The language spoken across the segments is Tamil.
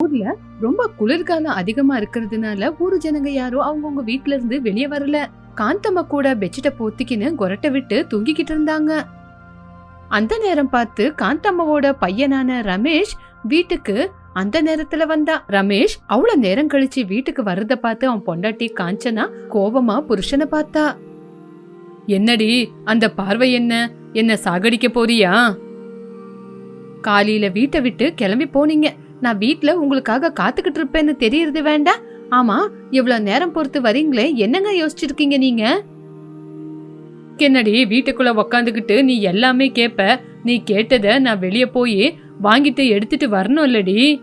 ஊர்ல ரொம்ப குளிர்காலம் அதிகமா இருக்கிறதுனால ஊர் ஜனங்க யாரும் அவங்கவுங்க வீட்ல இருந்து வெளியே வரல. காந்தம்மா கூட பெட்ஷீட்டை போத்திக்கின்னு கொரட்டை விட்டு தூங்கிக்கிட்டு இருந்தாங்க. அந்த நேரம் பார்த்து காந்தம்மாவோட பையனான ரமேஷ் வீட்டுக்கு அந்த நேரத்துல வந்தா. ரமேஷ் அவ்வளவு நேரம் கழிச்சு வீட்டுக்கு வர்றத பார்த்து அவன் பொண்டாட்டி காஞ்சனா கோபமா புருஷனை பார்த்தா. என்னடி அந்த பார்வை என்ன? என்ன சாகடிக்க போறியா? காலையில வீட்டை விட்டு கிளம்பி போனீங்க. நான் வீட்ல உங்களுக்காக காத்துக்கிட்டு இருப்பேன்னு தெரியறது வேண்டாம். ஆமா இவ்வளவு நேரம் பொறுத்து வரீங்களே என்னங்க யோசிச்சிருக்கீங்க நீங்க? என்னடி வீட்டுக்குள்ள உக்காந்துக்கிட்டு நீ எல்லாமே கேட்ப நீ கேட்டத நான் வெளியே போய் வாங்கிட்டு எடுத்துட்டு வரணும் இல்லடி.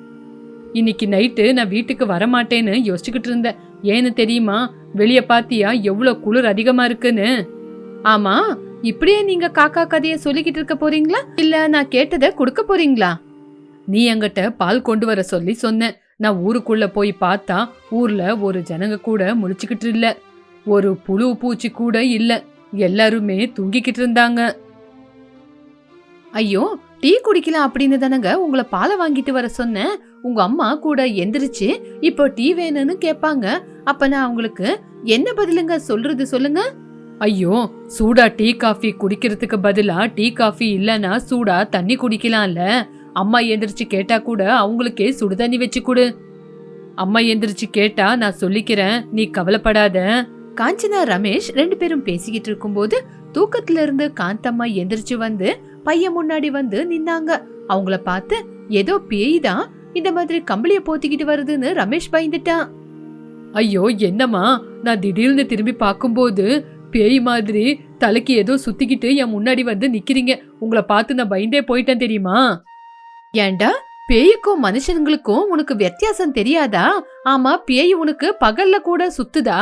இன்னைக்கு நைட்டு நான் வீட்டுக்கு வரமாட்டேன்னு யோசிச்சுக்கிட்டு இருந்தேன். ஏன்னு தெரியுமா? வெளிய பாத்தியா எவ்வளவு குளிர் அதிகமா இருக்குன்னு. ஆமா இப்படியே நீங்க காக்கா கதைய சொல்லிக்கிட்டு இருக்க போறீங்களா? இல்ல நான் கேட்டதை கொடுக்க போறீங்களா? நீ என்கிட்ட பால் கொண்டு வர சொல்லி சொன்னேன் நான் ஊருக்குள்ள போய் பார்த்தா ஊர்ல ஒரு ஜனங்க கூட முழிச்சுக்கிட்டு இல்ல. ஒரு புழு பூச்சி கூட இல்ல. எல்லாருமே தூங்கிக்கிட்டு இருந்தாங்க. ஐயோ டீ குடிக்கலாம் அப்படின்னு தானங்க உங்களை பாலை வாங்கிட்டு வர சொன்னேன் உங்க அம்மா கூட எந்திரிச்சு இப்போ டீ வேணும்னு கேட்பாங்க அப்ப நான் உங்களுக்கு என்ன பதிலுங்க சொல்றது சொல்லுங்க. ஐயோ சூடா டீ காஃபி குடிக்கிறதுக்கு பதிலா டீ காஃபி இல்லனா சூடா தண்ணி குடிக்கலாம்ல. அம்மா எந்திரிச்சு கேட்டா கூட அவங்களுக்கே சுடு தண்ணி வச்சு கொடு. அம்மா எந்திரிச்சு கேட்டா நான் சொல்லிக்கிறேன் நீ கவலைப்படாத. காஞ்சனா ரமேஷ் ரெண்டு பேரும் பேசிக்கிட்டு இருக்கும்போது தூக்கத்துல இருந்து காந்தம்மா எந்திரிச்சு வந்து பையன் முன்னாடி வந்து நின்னாங்க. அவங்கள பார்த்து ஏதோ பேய் தான் இந்த மாதிரி கம்பளிய போத்திக்கிட்டு வருதுன்னு ரமேஷ் பயந்துட்டான் ஐயோ என்னம்மா? நான் திடீர்னு திரும்பி பார்க்கும்போது பேய் மாதிரி தலைக்கு ஏதோ சுத்திக்கிட்டு என் முன்னாடி வந்து நிக்கிறீங்க. உங்களை பார்த்து நான் பயந்தே போயிட்டேன் தெரியுமா? ஏண்டா? பேய்க்கும் மனுஷனுங்களுக்கும் உனக்கு வித்தியாசம் தெரியாதா? ஆமா பேய் உனக்கு பகல்ல கூட சுத்துதா?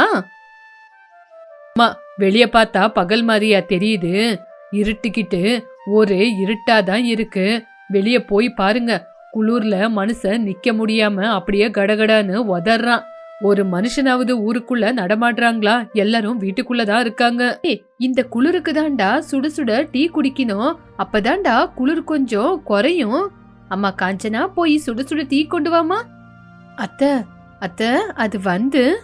அம்மா வெளிய பார்த்தா பகல் மாதிரியா தெரியுது. இருட்டுக்கிட்டு ஒரே இருட்டாதான் இருக்கு. வெளிய போய் பாருங்க. குளூர்ல மனுஷன் நிக்க முடியாம அப்படியே கடகடான்னு உதறான். ஒரு மனுஷனாவது ஊருக்குள்ள நடமாடுறாங்களா? எல்லாரும் வீட்டுக்குள்ளதான் இருக்காங்க. இந்த குளிருக்கு தான்டா சுட சுட டீ குடிக்கணும். அப்பதான்டா குளிர் கொஞ்சம் குறையும். அம்மா காஞ்சனா போய் சுட சுட டீ கொண்டு வாமா அத்த. அத்த அது வந்து.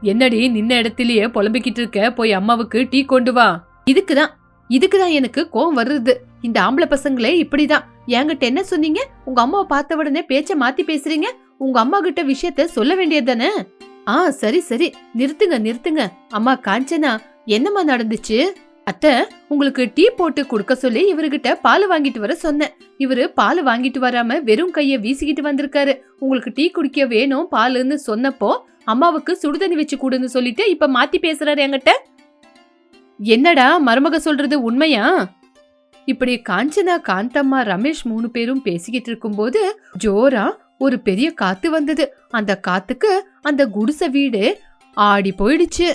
என்னடி நின்ன இடத்திலேயே புலம்பிக்கிட்டு இருக்க? போய் அம்மாவுக்கு டீ கொண்டு வா. இதுக்குதான். இதுக்குதான் எனக்கு கோவம் வருது. இந்த ஆம்பளை பசங்களே இப்படிதான். என்கிட்ட என்ன சொன்னீங்க? உங்க அம்மாவை பார்த்த உடனே பேச்ச மாத்தி பேசுறீங்க. உங்க அம்மா கிட்ட விஷயத்த சொல்ல வேண்டியது தானே? ஆ சரி சரி. நிறுத்துங்க நிறுத்துங்க. அம்மா காஞ்சனா என்னம்மா நடந்துச்சு? அத்தை உங்களுக்கு டீ போட்டு கொடுக்க சொல்லி இவர்கிட்ட பால் வாங்கிட்டு வர சொன்னேன். இவரு பால் வாங்கிட்டு வராம வெறும் கைய வீசிக்கிட்டு வந்திருக்காரு. உங்களுக்கு டீ குடிக்க வேணும் பாலுன்னு சொன்னப்போ அம்மாவுக்கு சுடுதண்ணி வச்சு கொடுன்னு சொல்லிட்டு இப்ப மாத்தி பேசுறாரு என்கிட்ட. என்னடா மருமக சொல்றது உண்மையா? இப்படி காஞ்சனா காந்தம்மா ரமேஷ் மூணு பேரும் பேசிக்கிட்டு இருக்கும்போது ஜோரா ஒரு பெரிய காத்து வந்தது. அந்த காத்துக்கு அந்த குடிசை வீடு ஆடி போயிடுச்சு.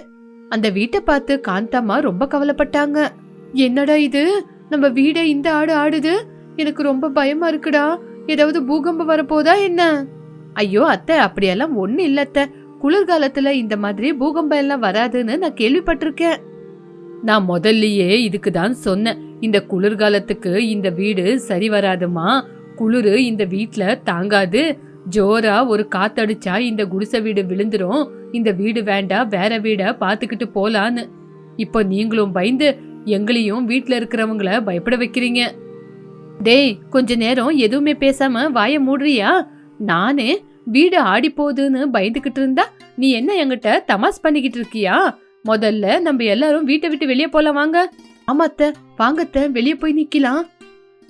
அந்த வீட்டை பார்த்து காந்தம்மா ரொம்ப கவலைப்பட்டாங்க. என்னடா இது? நம்ம வீடை இந்த ஆடு ஆடுது. எனக்கு ரொம்ப பயமா இருக்குடா. ஏதாவது பூகம்பம் வரப்போதா என்ன? ஐயோ அத்தை அப்படியெல்லாம் ஒண்ணு இல்ல அத்தை. குளிர்காலத்துல இந்த மாதிரி பூகம்பம் எல்லாம் வராதுன்னு நான் கேள்விப்பட்டிருக்கேன். நான் முதல்லயே இதுக்கு தான் சொன்னேன். இந்த குளிர்காலத்துக்கு இந்த வீடு சரி வராதுமா? குளிரு இந்த வீட்ல தாங்காது. ஜோரா ஒரு காத்தடிச்சா இந்த குடிசை வீடு விழுந்துரும். இந்த வீடு வேண்டாம் வேற வீட பாத்துக்கிட்டு போலான்னு. இப்போ நீங்களும் பயந்து எங்களையும் வீட்டுல இருக்கிறவங்கள பயப்பட வைக்கிறீங்க. டேய் கொஞ்ச நேரம் எதுவுமே பேசாம வாய மூடுறியா? நானே வீடு ஆடி போகுதுன்னு பயந்துகிட்டு இருந்தா நீ என்ன என்கிட்ட தமாஸ் பண்ணிக்கிட்டு இருக்கியா? முதல்ல நம்ம எல்லாரும் வீட்டை விட்டு வெளியே போலாம் வாங்க. ஆமாத்த வாங்கத்த வெளியே போய் நிக்கலாம்.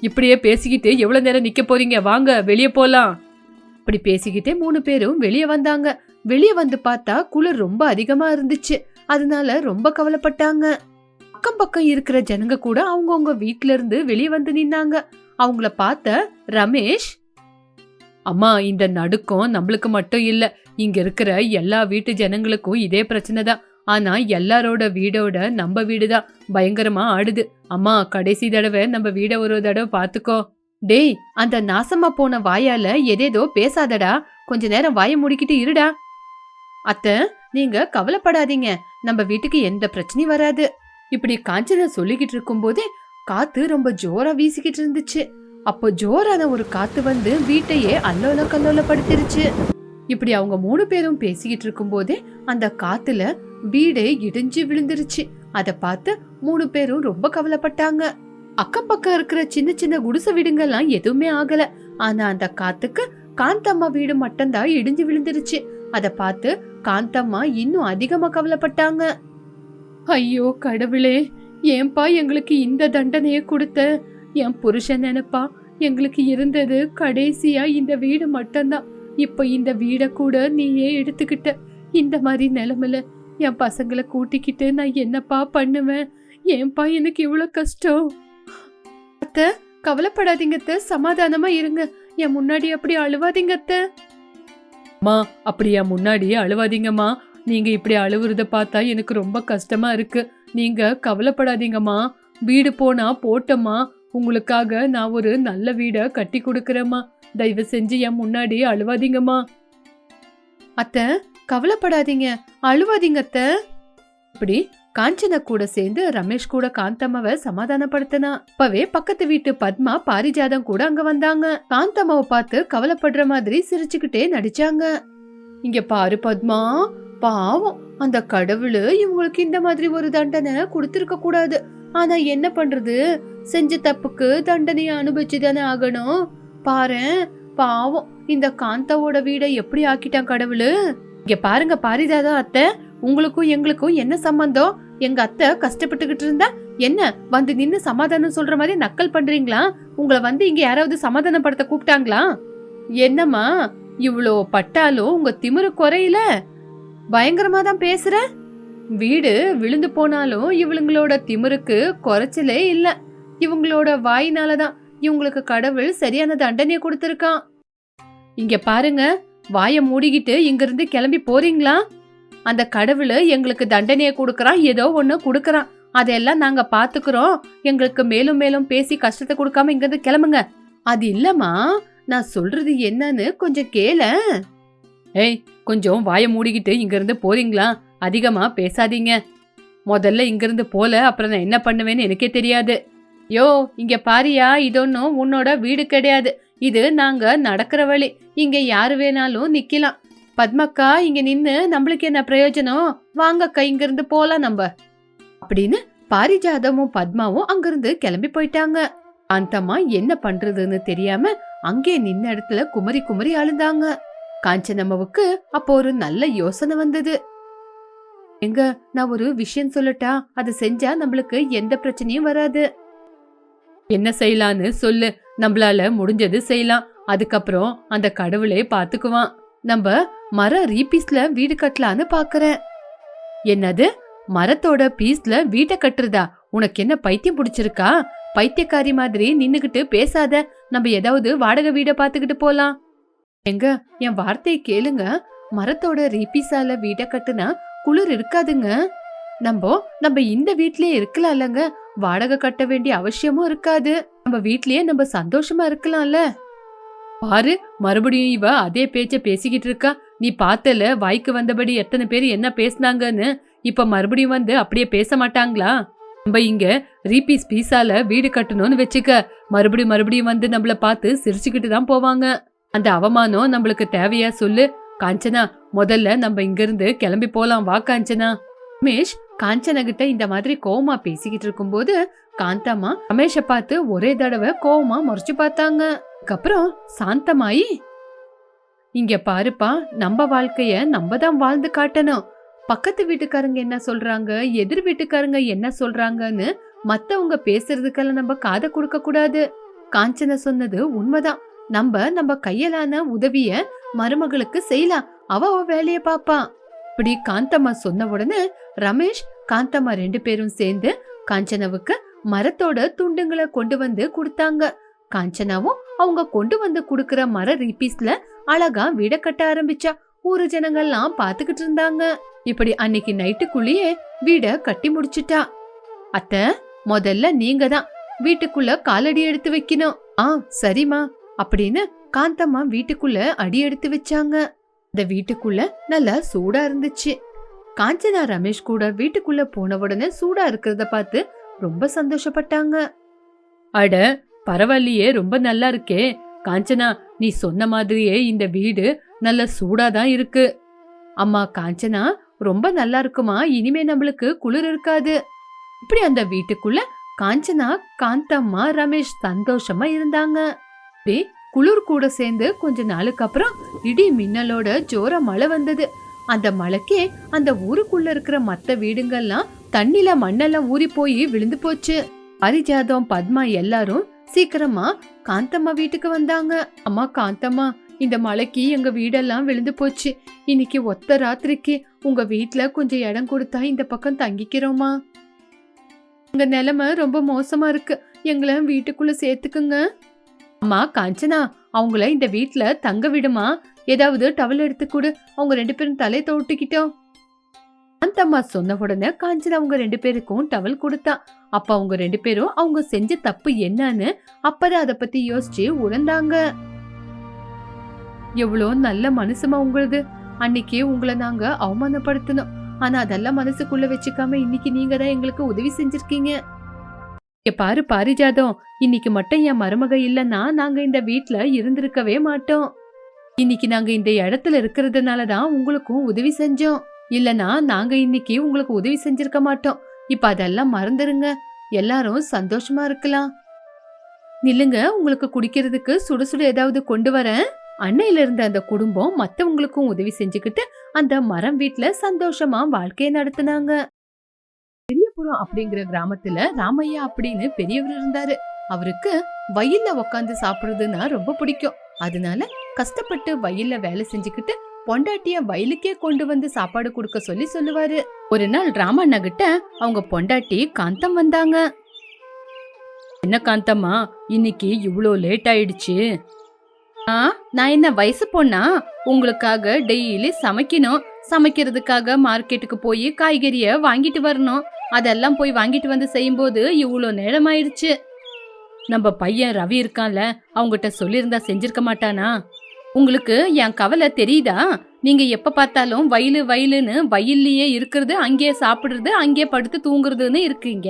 இப்படியே பேசிக்கிட்டு எவ்வளவு நேரம் நிக்க போறீங்க? வாங்க வெளியே போலாம். இப்படி பேசிக்கிட்டே மூணு பேரும் வெளியே வந்தாங்க. வெளியே வந்து பார்த்தா குளிர் ரொம்ப அதிகமா இருந்துச்சு. அதனால ரொம்ப கவலைப்பட்டாங்க. அக்கம் பக்கம் இருக்கிற ஜனங்க கூட அவங்கவுங்க வீட்ல இருந்து வெளியே வந்து நின்னாங்க. அவங்கள பார்த்த ரமேஷ் அம்மா இந்த நடுக்கம் நம்மளுக்கு மட்டும் இல்ல. இங்க இருக்கிற எல்லா வீட்டு ஜனங்களுக்கும் இதே பிரச்சனை தான். ஆனா எல்லாரோட வீடோட நம்ம வீடு தான் பயங்கரமா ஆடுது. அம்மா கடைசி தடவை நம்ம வீட ஒரு தடவை பார்த்துக்கோ. டேய் அந்த நாசமா போன வாயால எதேதோ பேசாதடா. கொஞ்ச நேரம் வாயை முடிக்கிட்டு இருடா. அத்த நீங்க கவலைப்படாதீங்க. நம்ம வீட்டுக்கு எந்த பிரச்சனையும் வராது. இப்படி காஞ்சனா சொல்லிக்கிட்டு இருக்கும்போது காத்து ரொம்ப ஜோரா வீசிக்கிட்டு இருந்துச்சு. அப்போ ஜோரான ஒரு காத்து வந்து வீட்டையே அல்லோல கல்லோல படுத்திருச்சு. இப்படி அவங்க மூணு பேரும் பேசிக்கிட்டு இருக்கும்போதே அந்த காத்துல வீடே இடிஞ்சு விழுந்துருச்சு. அதை பார்த்து மூணு பேரும் ரொம்ப கவலைப்பட்டாங்க. அக்கம் பக்கம் இருக்கிற சின்ன சின்ன குடிசை வீடுங்கெல்லாம் எதுவுமே ஆகல. ஆனா அந்த காத்துக்கு காந்தம்மா வீடு மட்டும்தான் இடிஞ்சு விழுந்துருச்சு. அத பார்த்து காந்தம்மா இன்னும் அதிகமா கவலைப்பட்டாங்க. ஐயோ கடவுளே ஏன்பா எங்களுக்கு இந்த தண்டனையை கொடுத்த? என் புருஷன் நினைப்பா எங்களுக்கு இருந்தது கடைசியா இந்த வீடு மட்டும்தான். இப்ப இந்த வீடை கூட நீயே எடுத்துக்கிட்ட. இந்த மாதிரி நிலமில என் பசங்களை கூட்டிக்கிட்டு நான் என்னப்பா பண்ணுவேன்? ஏன்பா எனக்கு இவ்வளோ கஷ்டம்? அத்தை. கவலைப்படாதீங்க அத்தை சமாதானமா இருங்க. என் முன்னாடி அப்படி அழுவாதீங்க அத்தை அம்மா அப்படியா முன்னாடியே அழுவாதீங்கம்மா. நீங்க இப்படி அழுவுறத பார்த்தா எனக்கு ரொம்ப கஷ்டமா இருக்கு. நீங்க கவலைப்படாதீங்கம்மா. வீடு போனா போட்டம்மா. உங்களுக்காக நான் ஒரு நல்ல வீடை கட்டி கொடுக்கறேம்மா. தயவு செஞ்சு என் முன்னாடி அழுவாதீங்கம்மா. அத்தை கவலைப்படாதீங்க. அழுவாதீங்க அத்தை இப்படி காஞ்சனா கூட சேர்ந்து ரமேஷ் கூட காந்தம்மாவை சமாதானப்படுத்தினா. அப்பவே பக்கத்து வீட்டு பத்மா பாரிஜாதம் கூட அங்க வந்தாங்க. காந்தம்மாவை பார்த்து கவலைப்படுற மாதிரி சிரிச்சுக்கிட்டே நடிச்சாங்க. இங்க பாரு பத்மா பாவம் அந்த கடவுள் இவங்களுக்கு இந்த மாதிரி ஒரு தண்டனை கொடுத்திருக்க கூடாது. ஆனா என்ன பண்றது? செஞ்ச தப்புக்கு தண்டனையை அனுபவிச்சு தானே ஆகணும். பாரு பாவம் இந்த காந்தாவோட வீடை எப்படி ஆக்கிட்டான் கடவுள்? இங்க பாருங்க பாரிஜாதா அத்தை உங்களுக்கும் எங்களுக்கும் என்ன சம்பந்தம்? எங்க அத்தை கஷ்டப்பட்டுக்கிட்டு இருந்தா என்ன வந்து நின்னு சமாதானம் சொல்ற மாதிரி நக்கல் பண்றீங்களா? உங்களை வந்து இங்க யாராவது சமாதானப்படுத்த கூப்பிட்டாங்களா? என்னம்மா இவ்வளோ பட்டாலும் உங்க திமிரு குறையில. பயங்கரமா தான் பேசுற. வீடு விழுந்து போனாலும் இவளுங்களோட திமிருக்கு குறைச்சலே இல்ல. இவங்களோட வாயினால தான் இவங்களுக்கு கடவுள் சரியான தண்டனையை கொடுத்திருக்கான். இங்க பாருங்க வாயை மூடிக்கிட்டு இங்கிருந்து கிளம்பி போறீங்களா? அந்த கடவுள் எங்களுக்கு தண்டனையை கொடுக்கறான் ஏதோ ஒன்று கொடுக்கறான். அதையெல்லாம் நாங்க பாத்துக்கிறோம். எங்களுக்கு மேலும் மேலும் பேசி கஷ்டத்தை கொடுக்காம இங்கிருந்து கிளம்புங்க. அது இல்லம்மா நான் சொல்றது என்னன்னு கொஞ்சம் கேள. ஏய் கொஞ்சம் வாயை மூடிக்கிட்டு இங்கிருந்து போறீங்களா? அதிகமா பேசாதீங்க. முதல்ல இங்கிருந்து போல அப்புறம் நான் என்ன பண்ணுவேன்னு எனக்கே தெரியாது. யோ இங்க பாரியா இதொன்னும் உன்னோட வீடு கிடையாது. இது நாங்க நடக்கிற வழி. இங்க யாரு வேணாலும் நிக்கலாம். பத்மக்கா இங்க நின்னு நம்மளுக்கு என்ன பிரயோஜனம்? வாங்கக்கா இங்கிருந்து போலாம் நம்ம. அப்படின்னு பாரிஜாதமும் பத்மாவும் அங்கிருந்து கிளம்பி போயிட்டாங்க. அந்தம்மா என்ன பண்றதுன்னு தெரியாம அங்கே நின்ன இடத்துல குமரி குமரி அழுந்தாங்க காஞ்சனம்மாவுக்கு அப்போ ஒரு நல்ல யோசனை வந்தது. எங்க நான் ஒரு விஷயம் சொல்லட்டா? அதை செஞ்சா நம்மளுக்கு எந்த பிரச்சனையும் வராது. என்ன செய்யலான்னு சொல்லு. நம்மளால முடிஞ்சது செய்யலாம். அதுக்கப்புறம் அந்த கடவுளே பாத்துக்குவான். நம்ம மர ரீபீஸ்ல வீடு கட்டலான்னு பாக்குறேன். என்னது? மரத்தோட பீஸ்ல வீட்டை கட்டுறதா? உனக்கு என்ன பைத்தியம் பிடிச்சிருக்கா? பைத்தியக்காரி மாதிரி நின்னுகிட்டு பேசாத. நம்ம ஏதாவது வாடகை வீட பாத்துக்கிட்டு போலாம். எங்க என் வார்த்தையை கேளுங்க. மரத்தோட ரீபீஸால வீட்டை கட்டுனா குளிர் இருக்காதுங்க. நம்ம நம்ம இந்த வீட்லயே இருக்கலாம்லங்க. வாடகை கட்ட வேண்டிய அவசியமும் இருக்காது. நம்ம வீட்லயே நம்ம சந்தோஷமா இருக்கலாம்ல. பாரு மறுபடியும் இவ அதே பேச்ச பேசிக்கிட்டு இருக்கா. நீ பார்த்தல வாய்க்கு வந்தபடி எத்தனை பேர் என்ன பேசுனாங்கன்னு? இப்ப மறுபடியும் வந்து அப்படியே பேச மாட்டாங்களா? நம்ம இங்க ரீபீஸ் பீஸால வீடு கட்டணும்னு வச்சுக்க மறுபடியும் மறுபடியும் வந்து நம்மள பார்த்து சிரிச்சுக்கிட்டு தான் போவாங்க. அந்த அவமானம் நம்மளுக்கு தேவையா சொல்லு. காஞ்சனா முதல்ல நம்ம இங்கிருந்து கிளம்பி போலாம். வா காஞ்சனா. ரமேஷ் காஞ்சனகிட்ட இந்த மாதிரி கோவமா பேசிக்கிட்டு இருக்கும்போது காந்தம்மா ரமேஷ பார்த்து ஒரே தடவை கோவமா முறைச்சு பார்த்தாங்க. அதுக்கப்புறம் சாந்தமாயி இங்க பாருப்பா நம்ம வாழ்க்கைய நம்ம தான் வாழ்ந்து காட்டணும். பக்கத்து வீட்டுக்காரங்க என்ன சொல்றாங்க எதிர் வீட்டுக்காரங்க என்ன சொல்றாங்கன்னு மத்தவங்க பேசுறதுக்கெல்லாம் நம்ம காதை கொடுக்க கூடாது. காஞ்சனா சொன்னது உண்மைதான். நம்ம நம்ம கையலான உதவிய மருமகளுக்கு செய்யலாம். அவ அவ வேலைய பாப்பா. இப்படி காந்தம்மா சொன்ன உடனே ரமேஷ் காந்தம்மா ரெண்டு பேரும் சேர்ந்து காஞ்சனாவுக்கு மரத்தோட துண்டுங்களை கொண்டு வந்து கொடுத்தாங்க. காஞ்சனாவும் அவங்க கொண்டு வந்து குடுக்கற மர ரீபீஸ்ல அழகா வீட கட்ட ஆரம்பிச்சா. ஊரு ஜனங்கள்லாம் பாத்துக்கிட்டு இருந்தாங்க. இப்படி அன்னைக்கு நைட்டுக்குள்ளேயே வீட கட்டி முடிச்சிட்டா. அத்த முதல்ல நீங்க தான் வீட்டுக்குள்ள காலடி எடுத்து வைக்கணும். ஆ சரிம்மா அப்படின்னு காந்தம்மா வீட்டுக்குள்ள அடி எடுத்து வச்சாங்க. இந்த வீட்டுக்குள்ள நல்லா சூடா இருந்துச்சு. காஞ்சனா ரமேஷ் கூட வீட்டுக்குள்ள போன உடனே சூடா இருக்கிறத பார்த்து ரொம்ப சந்தோஷப்பட்டாங்க. அட பரவாயில்லையே ரொம்ப நல்லா இருக்கே. காஞ்சனா நீ சொன்ன மாதிரியே இந்த வீடு நல்ல சூடா தான் இருக்கு. அம்மா காஞ்சனா ரொம்ப நல்லா இருக்குமா? இனிமே நம்மளுக்கு குளிர் இருக்காது. இப்படி அந்த வீட்டுக்குள்ள காஞ்சனா காந்தம்மா ரமேஷ் சந்தோஷமா இருந்தாங்க. டே குளிர் கூட சேர்ந்து கொஞ்ச நாளுக்கு அப்புறம் இடி மின்னலோட ஜோர மழை வந்தது. அந்த மழைக்கே அந்த ஊருக்குள்ள இருக்கிற மத்த வீடுங்கள்லாம் தண்ணில மண்ணெல்லாம் ஊறி போய் விழுந்து போச்சு. பரிஜாதம் பத்மா எல்லாரும் சீக்கிரமா காந்தம்மா வீட்டுக்கு வந்தாங்க. அம்மா காந்தம்மா இந்த மழைக்கு எங்க வீடெல்லாம் விழுந்து போச்சு. இன்னைக்கு ஒத்த ராத்திரிக்கு உங்க வீட்ல கொஞ்சம் இடம் கொடுத்தா இந்த பக்கம் தங்கிக்கிறோமா? உங்க நிலைமை ரொம்ப மோசமா இருக்கு. எங்களை வீட்டுக்குள்ள சேர்த்துக்குங்க. அம்மா காஞ்சனா அவங்கள இந்த வீட்டுல தங்க விடுமா? ஏதாவது டவல் எடுத்து கொடு. அவங்க ரெண்டு பேரும் தலை தோட்டிக்கிட்டோம் அம்மா சொன்ன உடனே காஞ்சனா அவங்க ரெண்டு பேருக்கும் டவல் கொடுத்தா. அப்ப அவங்க ரெண்டு பேரும் அவங்க செஞ்ச தப்பு என்னன்னு அப்பதான் அதை பத்தி யோசிச்சு உணர்ந்தாங்க. எவ்வளோ நல்ல மனசுமா உங்களுது. அன்னைக்கு உங்களை நாங்க அவமானப்படுத்தணும் ஆனா அதெல்லாம் மனசுக்குள்ள வச்சுக்காம இன்னைக்கு நீங்க தான் எங்களுக்கு உதவி செஞ்சிருக்கீங்க. பாரு பாரிஜாதம் இன்னைக்கு மட்டும் என் மருமக இல்லைன்னா நாங்க இந்த வீட்டுல இருந்திருக்கவே மாட்டோம். இன்னைக்கு நாங்க இந்த இடத்துல இருக்கிறதுனால தான் உங்களுக்கும் உதவி செஞ்சோம். இல்லனா நாங்க இன்னைக்கு உங்களுக்கு உதவி செஞ்சிருக்க மாட்டோம். இப்ப அதெல்லாம் மறந்துருங்க. எல்லாரும் சந்தோஷமா இருக்கலாம். நில்லுங்க உங்களுக்கு குடிக்கிறதுக்கு சுடு சுடு ஏதாவது கொண்டு வரேன். அன்னையில இருந்த அந்த குடும்பம் மத்தவங்களுக்கும் உதவி செஞ்சுக்கிட்டு அந்த மரம் வீட்டுல சந்தோஷமா வாழ்க்கையை நடத்தினாங்க. பெரியபுரம் அப்படிங்கிற கிராமத்துல ராமையா அப்படின்னு பெரியவர் இருந்தாரு. அவருக்கு வயல்ல உக்காந்து சாப்பிடுறதுன்னா ரொம்ப பிடிக்கும். அதனால கஷ்டப்பட்டு வயல்ல வேலை செஞ்சுக்கிட்டு பொண்டாட்டிய வயலுக்கே கொண்டு வந்து சாப்பாடு கொடுக்க சொல்லி சொல்லுவாரு. ஒரு நாள் ராமண்ணா கிட்ட அவங்க பொண்டாட்டி காந்தம் வந்தாங்க. என்ன காந்தம்மா? இன்னைக்கு இவ்வளோ லேட் ஆயிடுச்சு. ஆ நான் என்ன வயசு பொண்ணா? உங்களுக்காக டெய்லி சமைக்கணும். சமைக்கிறதுக்காக மார்க்கெட்டுக்கு போய் காய்கறிய வாங்கிட்டு வரணும். அதெல்லாம் போய் வாங்கிட்டு வந்து செய்யும்போது இவ்வளோ நேரம் ஆயிடுச்சு. நம்ம பையன் ரவி இருக்கான்ல அவங்ககிட்ட சொல்லியிருந்தா செஞ்சிருக்க மாட்டானா? உங்களுக்கு என் கவலை தெரியுதா? நீங்க எப்ப பார்த்தாலும் வயலு வயலுன்னு வயல்லையே இருக்கிறது அங்கேயே சாப்பிடுறது அங்கேயே படுத்து தூங்குறதுன்னு இருக்கீங்க.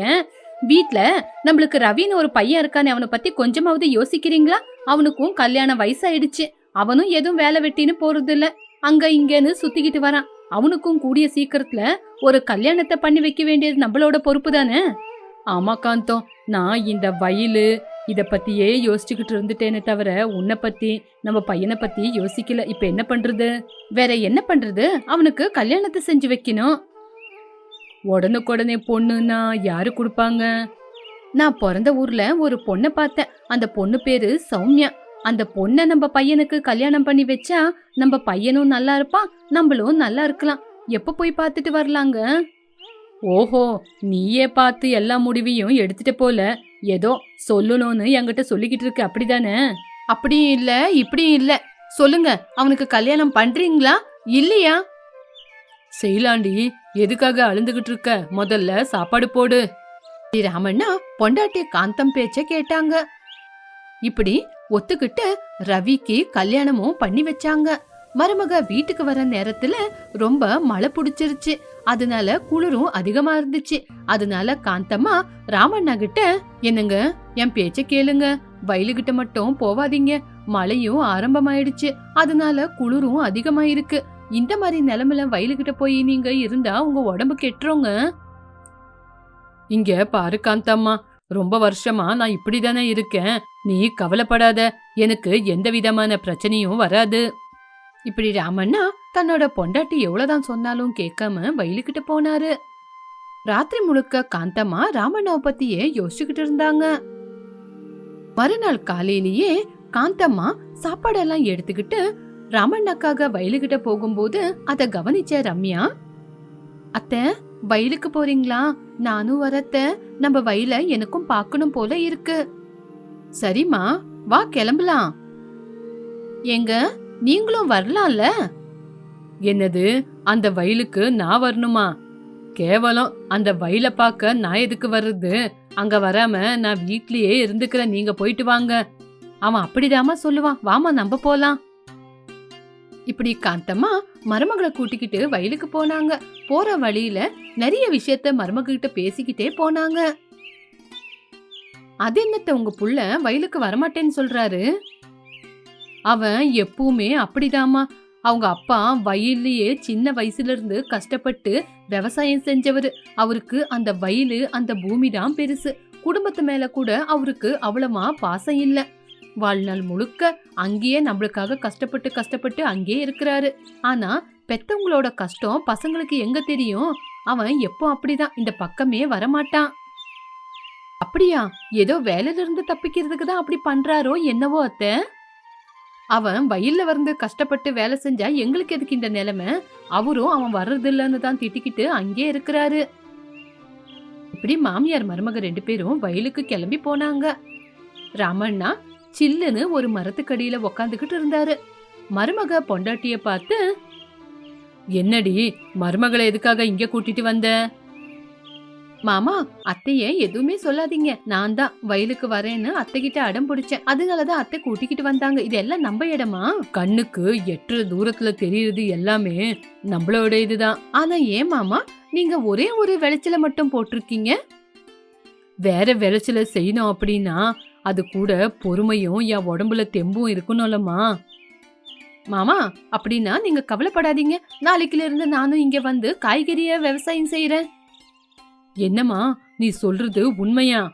வீட்ல நம்மளுக்கு ரவின்னு ஒரு பையன் இருக்கானே அவனை பத்தி கொஞ்சமாவது யோசிக்கிறீங்களா? அவனுக்கும் கல்யாணம் வயசாயிடுச்சு. அவனும் எதுவும் வேலை வெட்டின்னு போறது இல்ல அங்க இங்கன்னு சுத்திக்கிட்டு வரான். அவனுக்கும் கூடிய சீக்கிரத்துல ஒரு கல்யாணத்தை பண்ணி வைக்க வேண்டியது நம்மளோட பொறுப்பு தானே? ஆமா காந்தம். நான் இந்த வயலு இதை பற்றியே யோசிச்சுக்கிட்டு இருந்துட்டேனே தவிர உன்னை பற்றி நம்ம பையனை பற்றி யோசிக்கல. இப்போ என்ன பண்ணுறது வேற என்ன பண்ணுறது அவனுக்கு கல்யாணத்தை செஞ்சு வைக்கணும். உடனுக்குடனே பொண்ணுன்னா யாரு கொடுப்பாங்க? நான் பிறந்த ஊர்ல ஒரு பொண்ணை பார்த்தேன். அந்த பொண்ணு பேரு சௌமியா. அந்த பொண்ணை நம்ம பையனுக்கு கல்யாணம் பண்ணி வச்சா நம்ம பையனும் நல்லா இருப்பான் நம்மளும் நல்லா இருக்கலாம். எப்போ போய் பார்த்துட்டு வரலாங்க? ஓஹோ நீயே பார்த்து எல்லா முடிவையும் எடுத்துட்ட போல. ஏதோ சொல்லணும்னு என்கிட்ட சொல்லிக்கிட்டு இருக்கு அப்படிதானே? அப்படியும் இல்ல இப்படியும் இல்ல. சொல்லுங்க அவனுக்கு கல்யாணம் பண்றீங்களா? இல்லையா? செய்யலாண்டி எதுக்காக அழுந்துகிட்டு இருக்க? முதல்ல சாப்பாடு போடு. ராமண்ணா பொண்டாட்டி காந்தம் பேச்ச கேட்டாங்க. இப்படி ஒத்துக்கிட்டு ரவிக்கு கல்யாணமும் பண்ணி வச்சாங்க. மருமக வீட்டுக்கு வர நேரத்துல ரொம்ப மழை புடிச்சிருச்சு. அதனால குளிரும் அதிகமா இருந்துச்சு. அதனால காந்தம்மா ராமண்ணா கிட்ட என்னங்க? என் பேச்ச கேளுங்க. வயலுகிட்ட மட்டும் போவாதீங்க. மழையும் ஆரம்பமாயிடுச்சு. அதனால குளிரும் அதிகமா இருக்கு இந்த மாதிரி நிலமில வயலுகிட்ட போய் நீங்க இருந்தா உங்க உடம்பு கெட்டுறோங்க இங்க பாரு காந்தம்மா. ரொம்ப வருஷமா நான் இப்படிதானே இருக்கேன். நீ கவலைப்படாத. எனக்கு எந்த விதமான பிரச்சனையும் வராது. இப்படி ராமண்ணா தன்னோட பொண்டாட்டி எவ்வளவுதான் சொன்னாலும் கேட்காம வயலுக்கிட்ட போனாரு. ராத்திரி முழுக்க காந்தம்மா ராமண்ணாவை பத்தியே யோசிச்சுக்கிட்டு இருந்தாங்க. மறுநாள் காலையிலேயே காந்தம்மா சாப்பாடெல்லாம் எடுத்துக்கிட்டு ராமண்ணாக்காக வயலுக்கிட்ட போகும்போது அதை கவனிச்ச ரம்யா அத்தை வயலுக்கு போறீங்களா? நானும் வரத்த நம்ம வயல எனக்கும் பார்க்கணும் போல இருக்கு. சரிம்மா வா கிளம்பலாம். எங்க நீங்களும் வரலாம்ல? என்னது அந்த வயலுக்கு நான் வரணுமா? கேவலம் அந்த வயலை பார்க்க நான் எதுக்கு வர்றது? அங்க வராம நான் வீட்லயே இருந்துக்கிறேன் நீங்க போயிட்டு வாங்க. அவன் அப்படிதாம்மா சொல்லுவான் வாமா நம்ம போலாம். இப்படி காந்தம்மா மருமகளை கூட்டிக்கிட்டு வயலுக்கு போனாங்க. போற வழியில நிறைய விஷயத்த மருமகிட்ட பேசிக்கிட்டே போனாங்க. அது என்னத்த உங்க புள்ள வயலுக்கு வரமாட்டேன்னு சொல்றாரு? அவன் எப்பவுமே அப்படிதாம்மா. அவங்க அப்பா வயல்லையே சின்ன வயசுல இருந்து கஷ்டப்பட்டு விவசாயம் செஞ்சவர். அவருக்கு அந்த வயலு அந்த பூமி தான் பெருசு. குடும்பத்து மேல கூட அவருக்கு அவ்வளவா பாசம் இல்ல. வாழ்நாள் முழுக்க அங்கேயே நம்மளுக்காக கஷ்டப்பட்டு கஷ்டப்பட்டு அங்கேயே இருக்கிறாரு. ஆனா பெத்தவங்களோட கஷ்டம் பசங்களுக்கு எங்க தெரியும்? அவன் எப்போ அப்படிதான் இந்த பக்கமே வரமாட்டான். அப்படியா? ஏதோ வேலையில இருந்து தப்பிக்கிறதுக்கு தான் அப்படி பண்றாரோ என்னவோ அத்தை? அவன் வயல்ல வந்து கஷ்டப்பட்டு வேலை செஞ்சா எங்களுக்கு எதுக்கு இந்த நிலைமை? அவரும் அவன் வர்றதில்லைன்னு தான் திட்டிக்கிட்டு அங்கே இருக்கிறாரு. இப்படி மாமியார் மருமக ரெண்டு பேரும் வயலுக்கு கிளம்பி போனாங்க. ராமண்ணா சில்லுன்னு ஒரு மரத்துக்கடியில உக்காந்துக்கிட்டு இருந்தாரு. மருமக பொண்டாட்டிய பார்த்து என்னடி மருமகளை எதுக்காக இங்க கூட்டிட்டு வந்த? மாமா அத்தைய எதுவுமே சொல்லாதீங்க. நான் தான் வயலுக்கு வரேன்னு அத்தை கிட்ட அடம் பிடிச்சேன். அதனாலதான் அத்தை கூட்டிக்கிட்டு வந்தாங்க. இதெல்லாம் நம்ம இடமா? கண்ணுக்கு எட்டு தூரத்துல தெரியுறது எல்லாமே நம்மளோட இதுதான். ஆனா ஏன் மாமா நீங்க ஒரே ஒரு விளைச்சல மட்டும் போட்டிருக்கீங்க? வேற விளைச்சல செய்யணும் அப்படின்னா அது கூட பொறுமையும் என் உடம்புல தெம்பும் இருக்கணும்லம்மா. மாமா அப்படின்னா நீங்க கவலைப்படாதீங்க. நாளைக்குல இருந்து நானும் இங்க வந்து காய்கறிய விவசாயம் செய்யறேன் என்னம்மா நீ சொல்றது உண்மையா?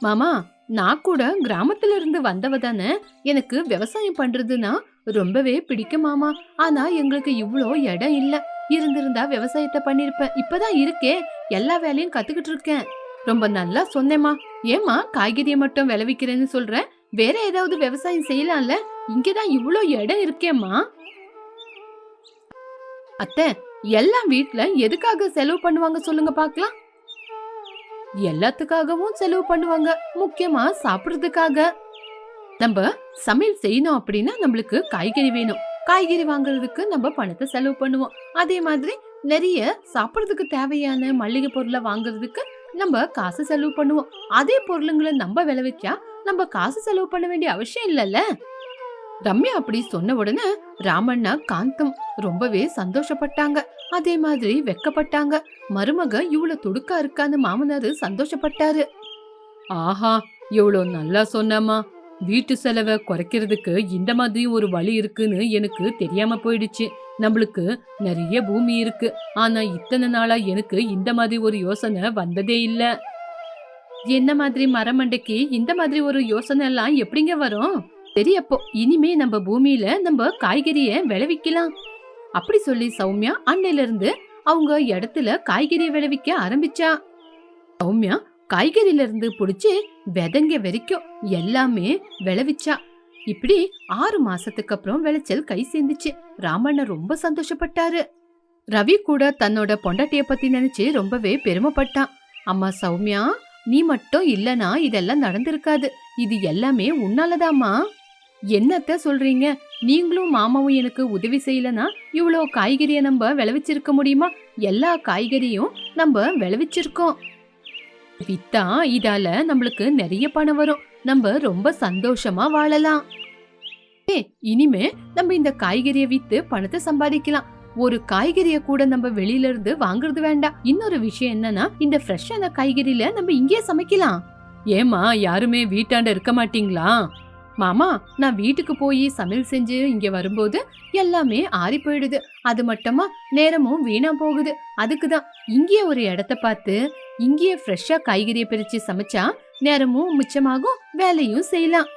மாமா நான் கூட கிராமத்துல இருந்து வந்தவ தானே எனக்கு விவசாயம் பண்றதுன்னா ரொம்பவே பிடிக்கும் மாமா. ஆனா எங்களுக்கு இவ்வளோ இடம் இல்ல. இருந்திருந்தா விவசாயத்தை பண்ணிருப்பேன். இப்பதான் இருக்கே எல்லா வேலையும் கத்துக்கிட்டு இருக்கேன். ரொம்ப நல்லா சொன்னேம்மா. ஏம்மா காய்கறியை மட்டும் விளைவிக்கிறேன்னு சொல்றேன் வேற ஏதாவது விவசாயம் செய்யலாம்ல? இங்கதான் இவ்வளோ இடம் இருக்கேம்மா. அத்தை எல்லாம் வீட்டுல எதுக்காக செலவு பண்ணுவாங்க சொல்லுங்க பார்க்கலாம் எல்லாத்துக்காகவும் செலவு பண்ணுவாங்க. முக்கியமா சாப்பிடுறதுக்காக. நம்ம சமையல் செய்யணும் அப்படின்னா நம்மளுக்கு காய்கறி வேணும். காய்கறி வாங்குறதுக்கு நம்ம பணத்தை செலவு பண்ணுவோம். அதே மாதிரி நிறைய சாப்பிடுறதுக்கு தேவையான மளிகை பொருளை வாங்குறதுக்கு நம்ம காசு செலவு பண்ணுவோம். அதே பொருளுங்களை நம்ம விளைவிச்சா நம்ம காசு செலவு பண்ண வேண்டிய அவசியம் இல்லைல்ல? ரம்யா அப்படி சொன்ன உடனே ராமண்ணா காந்தம் ரொம்பவே சந்தோஷப்பட்டாங்க. அதே மாதிரி வெக்கப்பட்டாங்க. மருமக இவ்வளவு துடுக்கா இருக்கான்னு மாமனாரு சந்தோஷப்பட்டாரு. ஆஹா இவ்வளோ நல்லா சொன்னாமா. வீட்டு செலவை குறைக்கிறதுக்கு இந்த மாதிரி ஒரு வழி இருக்குன்னு எனக்கு தெரியாம போயிடுச்சு. நம்மளுக்கு நிறைய பூமி இருக்கு. ஆனா இத்தனை நாளா எனக்கு இந்த மாதிரி ஒரு யோசனை வந்ததே இல்ல. என்ன மாதிரி மரமண்டைக்கு இந்த மாதிரி ஒரு யோசனை எல்லாம் எப்படிங்க வரும்? சரி அப்போ இனிமே நம்ம பூமியில நம்ம காய்கறிய விளைவிக்கலாம். அப்படி சொல்லி சௌமியா அன்னையில இருந்து அவங்க இடத்துல காய்கறி விளைவிக்க ஆரம்பிச்சா. சௌமியா காய்கறியில இருந்து புடிச்சு விதங்க வரைக்கும் எல்லாமே விளைவிச்சா. இப்படி ஆறு மாசத்துக்கு அப்புறம் விளைச்சல் கை சேர்ந்துச்சு. ராமண்ண ரொம்ப சந்தோஷப்பட்டாரு. ரவி கூட தன்னோட பொண்டாட்டிய பத்தி நினைச்சு ரொம்பவே பெருமைப்பட்டான். அம்மா சௌமியா நீ மட்டும் இல்லனா இதெல்லாம் நடந்திருக்காது. இது எல்லாமே உன்னாலதாம்மா. என்னத்த சொல்றீங்க? நீங்களும் மாமாவும் எனக்கு உதவி செய்யலனா இவ்வளோ காய்கறியை நம்ம விளைவிச்சிருக்க முடியுமா? எல்லா காய்கறியும் நம்ம விளைவிச்சிருக்கோம். வித்தா இதால நம்மளுக்கு நிறைய பணம் வரும். நம்ம ரொம்ப சந்தோஷமா வாழலாம். ஏ இனிமே நம்ம இந்த காய்கறியை வித்து பணத்தை சம்பாதிக்கலாம். ஒரு காய்கறிய கூட நம்ம வெளியில இருந்து வாங்குறது வேண்டாம். இன்னொரு விஷயம் என்னன்னா இந்த ஃப்ரெஷ்ஷான காய்கறியில நம்ம இங்கேயே சமைக்கலாம். ஏமா யாருமே வீட்டாண்ட இருக்க மாட்டீங்களா? மாமா நான் வீட்டுக்கு போய் சமையல் செஞ்சு இங்க வரும்போது எல்லாமே ஆறி போயிடுது. அது மட்டுமா நேரமும் வீணா போகுது. அதுக்கு தான் இங்கேயே ஒரு இடத்த பார்த்து இங்கேயே ஃப்ரெஷ்ஷா காய்கறியை பிரிச்சு சமைச்சா நேரமும் மிச்சமாகும் வேலையும் செய்யலாம்.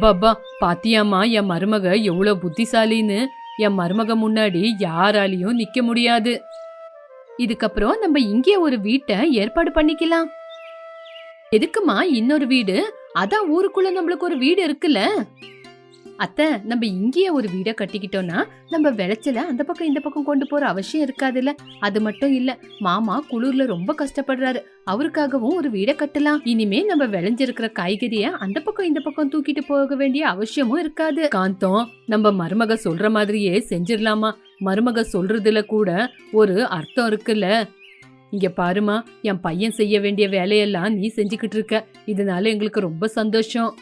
பாபா பாத்தியாமா என் மருமக எவ்வளவு புத்திசாலின்னு. என் மருமக முன்னாடி யாராலையும் நிக்க முடியாது. இதுக்கப்புறம் நம்ம இங்கே ஒரு வீட்டை ஏற்பாடு பண்ணிக்கலாம். எதுக்குமா இன்னொரு வீடு? அதான் ஊருக்குள்ள நம்மளுக்கு ஒரு வீடு இருக்குல்ல? அத்தை நம்ம இங்கேயே ஒரு வீடை கட்டிக்கிட்டோம்னா நம்ம விளைச்சல அந்த பக்கம் இந்த பக்கம் கொண்டு போற அவசியம் இருக்காதுல்ல? அது மட்டும் இல்ல மாமா குளிர்ல ரொம்ப கஷ்டப்படுறாரு. அவருக்காகவும் ஒரு வீடை கட்டலாம். இனிமே நம்ம விளைஞ்சிருக்கிற காய்கறிய அந்த பக்கம் இந்த பக்கம் தூக்கிட்டு போக வேண்டிய அவசியமும் இருக்காது. காந்தம் நம்ம மருமக சொல்ற மாதிரியே செஞ்சிடலாமா மருமக சொல்றதுல கூட ஒரு அர்த்தம் இருக்குல்ல? இங்க பாருமா என் பையன் செய்ய வேண்டிய வேலையெல்லாம் நீ செஞ்சுக்கிட்டு இருக்க. இதனால எங்களுக்கு ரொம்ப சந்தோஷம்.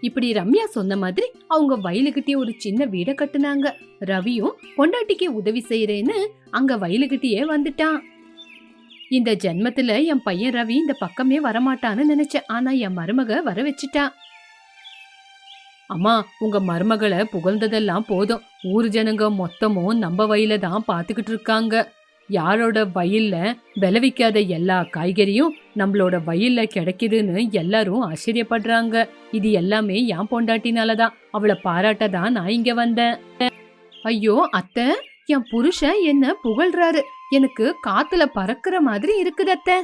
இப்படி ரம்யா சொன்ன மாதிரி அவங்க வயலுக்கிட்டே ஒரு சின்ன வீடை கட்டுனாங்க. ரவியும் பொண்டாட்டிக்கு உதவி செய்யறேன்னு அங்க வயலுக்கிட்டேயே வந்துட்டான். இந்த ஜென்மத்துல என் பையன் ரவி இந்த பக்கமே வரமாட்டான்னு நினைச்சேன். ஆனா என் மருமக வர வச்சுட்டான் அம்மா உங்க மருமகளை புகழ்ந்ததெல்லாம் போதும். ஊர் ஜனங்க மொத்தமும் நம்ம வயல தான் பாத்துக்கிட்டு இருக்காங்க. யாரோட வயல்ல விளைவிக்காத எல்லா காய்கறியும் நம்மளோட வயல்ல கிடைக்குதுன்னு எல்லாரும் ஆச்சரியப்படுறாங்க. இது எல்லாமே என் பொண்டாட்டினாலதான். அவளை பாராட்ட தான் நான் இங்க வந்தேன். ஐயோ அத்தை என் புருஷன் என்ன புகழ்றாரு. எனக்கு காத்துல பறக்கிற மாதிரி இருக்குது அத்தை.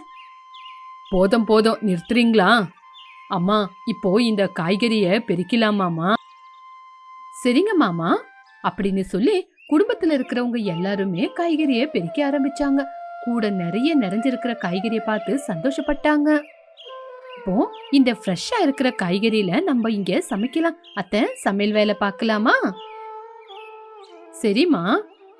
போதும் போதும் நிறுத்துறீங்களா? அம்மா இப்போ இந்த காய்கறிய பெருக்கலாமாமா சரிங்க மாமா. அப்படின்னு சொல்லி குடும்பத்துல இருக்கிறவங்க எல்லாருமே காய்கறிய பெருக்க ஆரம்பிச்சாங்க. கூட நிறைய நிறைஞ்சிருக்கிற காய்கறியை பார்த்து சந்தோஷப்பட்டாங்க. இப்போ இந்த ஃப்ரெஷ்ஷா இருக்கிற காய்கறியில நம்ம இங்க சமைக்கலாம். அத்தை சமையல் வேலை பார்க்கலாமா? சரிம்மா.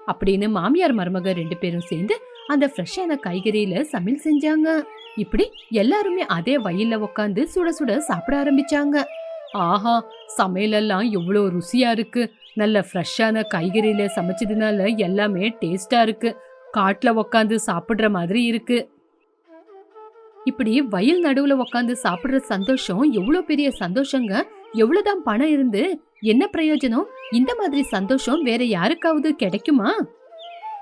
அப்படின்னு மாமியார் மருமக ரெண்டு பேரும் சேர்ந்து அந்த ஃப்ரெஷ்ஷான காய்கறியில சமையல் செஞ்சாங்க. இப்படி எல்லாருமே அதே வயல்ல உட்காந்து சுட சுட சாப்பிட ஆரம்பிச்சாங்க. ஆஹா சமையலெல்லாம் எவ்வளோ ருசியா இருக்கு. நல்ல ஃப்ரெஷ்ஷான காய்கறியில் சமைச்சதுனால எல்லாமே டேஸ்டாக இருக்கு. காட்டில் உக்காந்து சாப்பிட்ற மாதிரி இருக்கு. இப்படி வயல் நடுவில் உக்காந்து சாப்பிட்ற சந்தோஷம் எவ்வளோ பெரிய சந்தோஷங்க? எவ்வளோதான் பணம் இருந்து என்ன பிரயோஜனம்? இந்த மாதிரி சந்தோஷம் வேற யாருக்காவது கிடைக்குமா?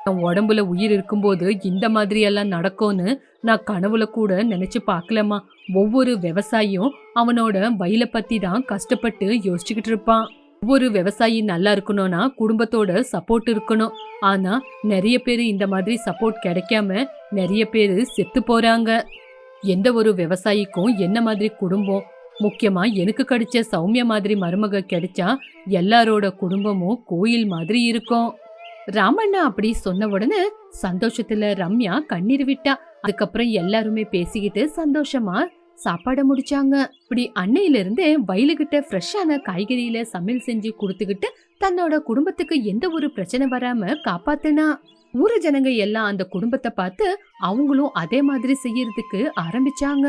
நான் உடம்புல உயிர் இருக்கும்போது இந்த மாதிரி எல்லாம் நடக்கும்னு நான் கனவுல கூட நினைச்சு பார்க்கலம்மா. ஒவ்வொரு விவசாயியும் அவனோட வயலை பத்தி தான் கஷ்டப்பட்டு யோசிச்சுக்கிட்டு இருப்பான். ஒவ்வொரு விவசாயி நல்லா இருக்கணும்னா குடும்பத்தோட சப்போர்ட் இருக்கணும். ஆனா நிறைய பேர் இந்த மாதிரி சப்போர்ட் கிடைக்காம நிறைய பேர் செத்து போறாங்க. எந்த ஒரு விவசாயிக்கும் என்ன மாதிரி குடும்பம்? முக்கியமா எனக்கு கிடைச்ச சௌமியா மாதிரி மருமக கிடைச்சா எல்லாரோட குடும்பமும் கோயில் மாதிரி இருக்கும். ராமண்ணா அப்படி சொன்ன உடனே சந்தோஷத்துல ரம்யா கண்ணீர் விட்டா. அதுக்கப்புறம் எல்லாருமே பேசிக்கிட்டு சந்தோஷமா சாப்பாடை முடிச்சாங்க. இப்படி அன்னையிலிருந்தே வயலுகிட்ட ஃப்ரெஷ்ஷான காய்கறியில சமையல் செஞ்சு கொடுத்துக்கிட்டு தன்னோட குடும்பத்துக்கு எந்த ஒரு பிரச்சனை வராம காப்பாத்தினா. ஊர ஜனங்க எல்லாம் அந்த குடும்பத்தை பார்த்து அவங்களும் அதே மாதிரி செய்யறதுக்கு ஆரம்பிச்சாங்க.